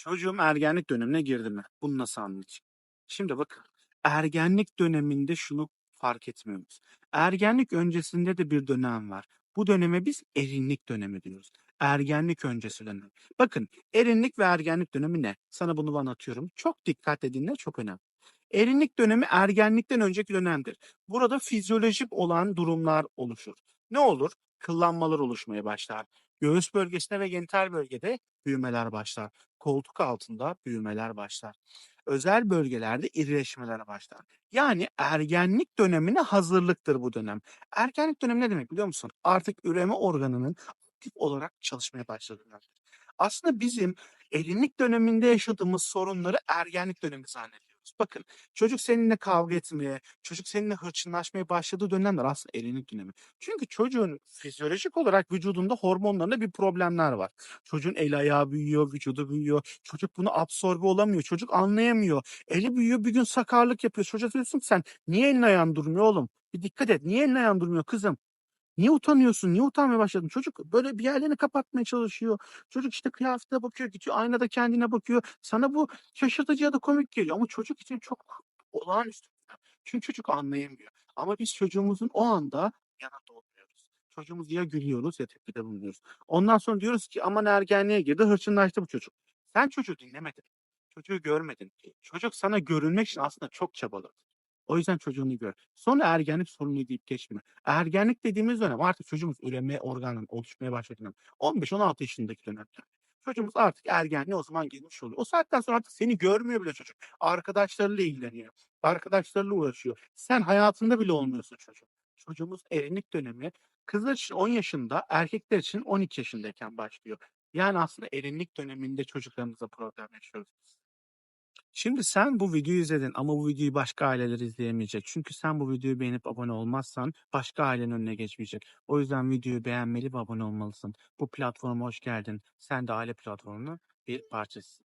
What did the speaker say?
Çocuğum ergenlik dönemine girdi mi? Bunu nasıl anlayacağım? Şimdi bakın ergenlik döneminde şunu fark etmiyoruz. Ergenlik öncesinde de bir dönem var. Bu döneme biz erinlik dönemi diyoruz. Ergenlik öncesi dönem. Bakın erinlik ve ergenlik dönemi ne? Sana bunu anlatıyorum. Çok dikkat dinle çok önemli. Erinlik dönemi ergenlikten önceki dönemdir. Burada fizyolojik olan durumlar oluşur. Ne olur? Kıllanmalar oluşmaya başlar. Göğüs bölgesinde ve genital bölgede büyümeler başlar. Koltuk altında büyümeler başlar. Özel bölgelerde irileşmeler başlar. Yani ergenlik dönemine hazırlıktır bu dönem. Ergenlik dönemi ne demek biliyor musun? Artık üreme organının aktif olarak çalışmaya başladığı. Aslında bizim erinlik döneminde yaşadığımız sorunları ergenlik dönemi zannediyoruz. Bakın çocuk seninle kavga etmeye, çocuk seninle hırçınlaşmaya başladığı dönemler aslında erinlik dönemi. Çünkü çocuğun fizyolojik olarak vücudunda hormonlarında bir problemler var. Çocuğun el ayağı büyüyor, vücudu büyüyor. Çocuk bunu absorbe olamıyor. Çocuk anlayamıyor. Eli büyüyor bir gün sakarlık yapıyor. Çocuğa diyorsun sen niye elin ayağın durmuyor oğlum? Bir dikkat et. Niye elin ayağın durmuyor kızım? Niye utanıyorsun? Niye utanmaya başladın? Çocuk böyle bir yerlerini kapatmaya çalışıyor. Çocuk işte kıyafetine bakıyor, gidiyor aynada kendine bakıyor. Sana bu şaşırtıcı ya da komik geliyor ama çocuk için çok olağanüstü. Çünkü çocuk anlayamıyor. Ama biz çocuğumuzun o anda yanında olmuyoruz. Çocuğumuz ya gülüyoruz ya tepkide bulunuyoruz. Ondan sonra diyoruz ki aman ergenliğe girdi, hırçınlaştı bu çocuk. Sen çocuğu dinlemedin. Çocuğu görmedin. Çocuk sana görünmek için aslında çok çabaladı. O yüzden çocuğunu gör. Sonra ergenlik sorunu deyip geçme. Ergenlik dediğimiz dönem artık çocuğumuz üreme organının oluşmaya başladığı dönem. 15-16 yaşındaki dönem. Çocuğumuz artık ergenliğe o zaman girmiş oluyor. O saatten sonra artık seni görmüyor bile çocuk. Arkadaşlarıyla ilgileniyor. Arkadaşlarıyla uğraşıyor. Sen hayatında bile olmuyorsun çocuk. Çocuğumuz erinlik dönemi kızlar için 10 yaşında, erkekler için 12 yaşındayken başlıyor. Yani aslında erinlik döneminde çocuklarımıza problem yaşıyoruz. Şimdi sen bu videoyu izledin ama bu videoyu başka aileler izleyemeyecek. Çünkü sen bu videoyu beğenip abone olmazsan başka ailenin önüne geçmeyecek. O yüzden videoyu beğenmeli ve abone olmalısın. Bu platforma hoş geldin. Sen de aile platformunun bir parçasısın.